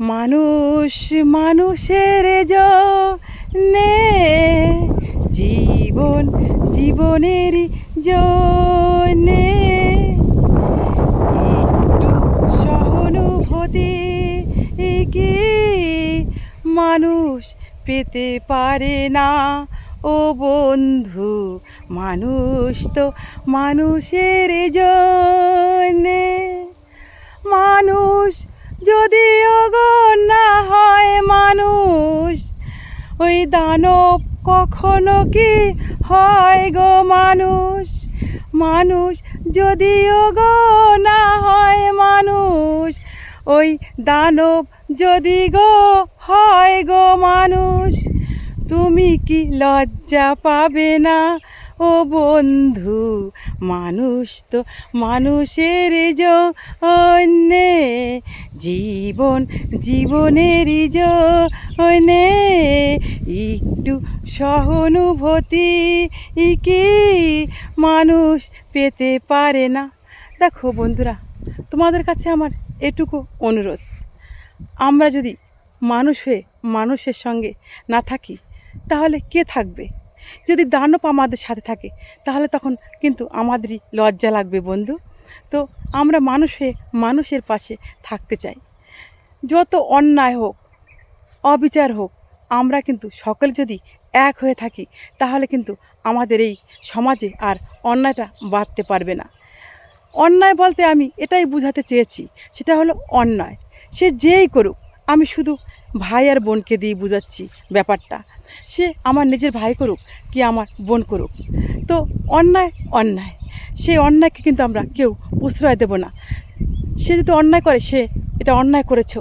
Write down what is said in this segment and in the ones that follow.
মানুষ মানুষের জন্যে জীবন জীবনের জন্যে একটু সহানুভূতি কি মানুষ পেতে পারে না? ও বন্ধু, মানুষ তো মানুষের জন্যে ওই দানব কখনো কি হয় গো মানুষ? মানুষ যদিও গো না হয় মানুষ, ওই দানব যদি গো হয় গো মানুষ, তুমি কি লজ্জা পাবে না? ও বন্ধু, মানুষ তো মানুষের জন্যে জীবন, জীবনেরই জন্যে একটু সহানুভূতি কি মানুষ পেতে পারে না। দেখো বন্ধুরা, তোমাদের কাছে আমার এটুকু অনুরোধ। আমরা যদি মানুষ হয়ে মানুষের সঙ্গে না থাকি, তাহলে কে থাকবে? যদি দানব আমাদের সাথে থাকে, তাহলে তখন কিন্তু আমাদেরই লজ্জা লাগবে বন্ধু। তো আমরা মানুষ, মানুষের পাশে থাকতে চাই। যত অন্যায় হোক, অবিচার হোক, আমরা কিন্তু সকলে যদি এক হয়ে থাকি, তাহলে কিন্তু আমাদের এই সমাজে আর অন্যায়টা বাড়তে পারবে না। অন্যায় বলতে আমি এটাই বোঝাতে চেয়েছি, সেটা হলো অন্যায়। সে যেই করুক, আমি শুধু ভাই আর বোনকে দিয়ে বোঝাচ্ছি ব্যাপারটা। সে আমার নিজের ভাই করুক কি আমার বোন করুক। তো অন্যায় অন্যায়। সেই অন্যায়কে কিন্তু আমরা কেউ প্রশ্রয় দেব না। সে যদি অন্যায় করে, সে এটা অন্যায় করেছ।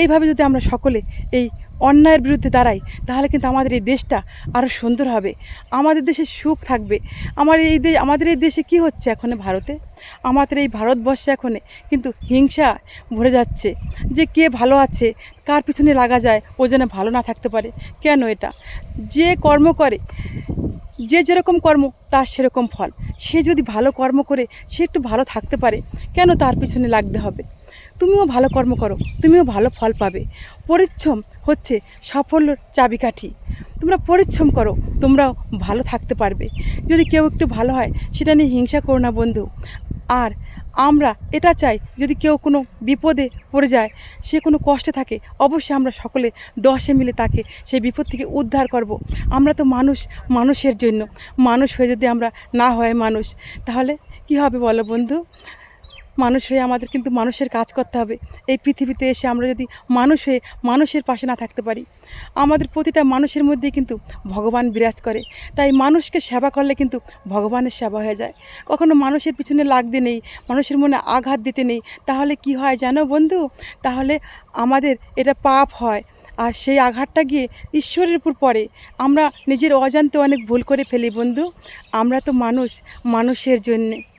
এইভাবে যদি আমরা সকলে এই অন্যায়ের বিরুদ্ধে দাঁড়াই, তাহলে কিন্তু আমাদের এই দেশটা আরও সুন্দর হবে। আমাদের দেশে সুখ থাকবে। আমার এই দে আমাদের এই দেশে কি হচ্ছে এখন ভারতে? আমাদের এই ভারতবর্ষে এখন কিন্তু হিংসা ভরে যাচ্ছে। যে কে ভালো আছে, কার পিছনে লাগা যায়, ও যেন ভালো না থাকতে পারে। কেন এটা? যে কর্ম করে, যে যেরকম কর্ম, তার সেরকম ফল। সে যদি ভালো কর্ম করে, সে একটু ভালো থাকতে পারে। কেন তার পিছনে লাগতে হবে? তুমিও ভালো কর্ম করো, তুমিও ভালো ফল পাবে। পরিশ্রম হচ্ছে সাফল্যর চাবিকাঠি। তোমরা পরিশ্রম করো, তোমরাও ভালো থাকতে পারবে। যদি কেউ একটু ভালো হয়, সেটা নিয়ে হিংসা করো না বন্ধু। আর আমরা এটা চাই যদি কেউ কোনো বিপদে পড়ে যায়, সে কোনো কষ্টে থাকে, অবশ্যই আমরা সকলে দশে মিলে তাকে সেই বিপদ থেকে উদ্ধার করব। আমরা তো মানুষ, মানুষের জন্য মানুষ হয়ে যদি আমরা না হয় মানুষ, তাহলে কি হবে বলো বন্ধু মানুষ হয়ে আমাদের কিন্তু মানুষের কাজ করতে হবে। এই পৃথিবীতে এসে আমরা যদি মানুষ হয়ে মানুষের পাশে না থাকতে পারি, আমাদের প্রতিটা মানুষের মধ্যে কিন্তু ভগবান বিরাজ করে। তাই মানুষকে সেবা করলে কিন্তু ভগবানের সেবা হয়ে যায়। কখনো মানুষের পিছনে লাগতে নেই, মানুষের মনে আঘাত দিতে নেই। তাহলে কি হয় জানো বন্ধু? তাহলে আমাদের এটা পাপ হয়। আর সেই আঘাতটা গিয়ে ঈশ্বরের উপর পড়ে। আমরা নিজের অজান্তে অনেক ভুল করে ফেলি বন্ধু। আমরা তো মানুষ, মানুষের জন্যে।